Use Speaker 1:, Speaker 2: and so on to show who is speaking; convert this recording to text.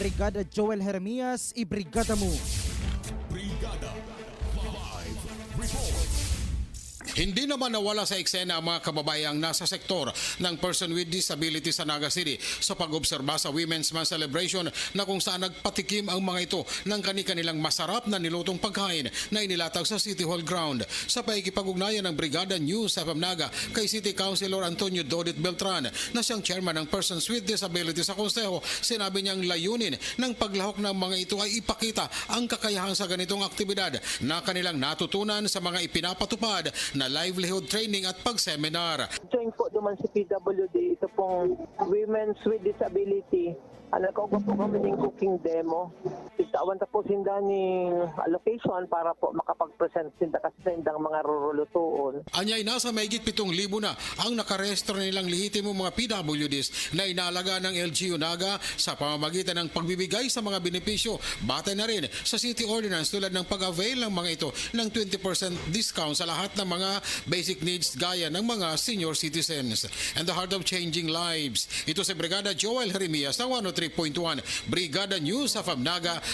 Speaker 1: Brigada Joel Jeremias, ibrigada mo.
Speaker 2: Hindi naman nawala sa eksena ang mga kababayang nasa sektor ng person with disability sa Naga City sa pag-obserba sa Women's Month Celebration na kung saan nagpatikim ang mga ito ng kani-kanilang masarap na nilutong pagkain na inilatag sa City Hall ground. Sa paikipag-ugnayan ng Brigada News FM Naga kay City Councilor Antonio Dodit Beltran na siyang chairman ng Persons with Disability sa Konseho, sinabi niyang layunin ng paglahok ng mga ito ay ipakita ang kakayahan sa ganitong aktibidad na kanilang natutunan sa mga ipinapatupad na livelihood training at pag-seminar.
Speaker 3: join po naman si PWD, ito pong Women's with Disability. Ano ko po kami ng cooking demo. Itawan ta po sinda ni allocation para po makapag-present sinda kasi sa indang mga rurulutuon.
Speaker 2: Anyay nasa mahigit 7,000 na ang nakarestro nilang lehitimo mga PWDs na inalaga ng LGU Naga sa pamamagitan ng pagbibigay sa mga benepisyo. Batay na rin sa City Ordinance tulad ng pag-avail ng mga ito ng 20% discount sa lahat ng mga basic needs gaya ng mga senior citizens. And the heart of changing lives. Ito si Brigada Joel Jeremias ng 103.1 Brigada News of Amnaga,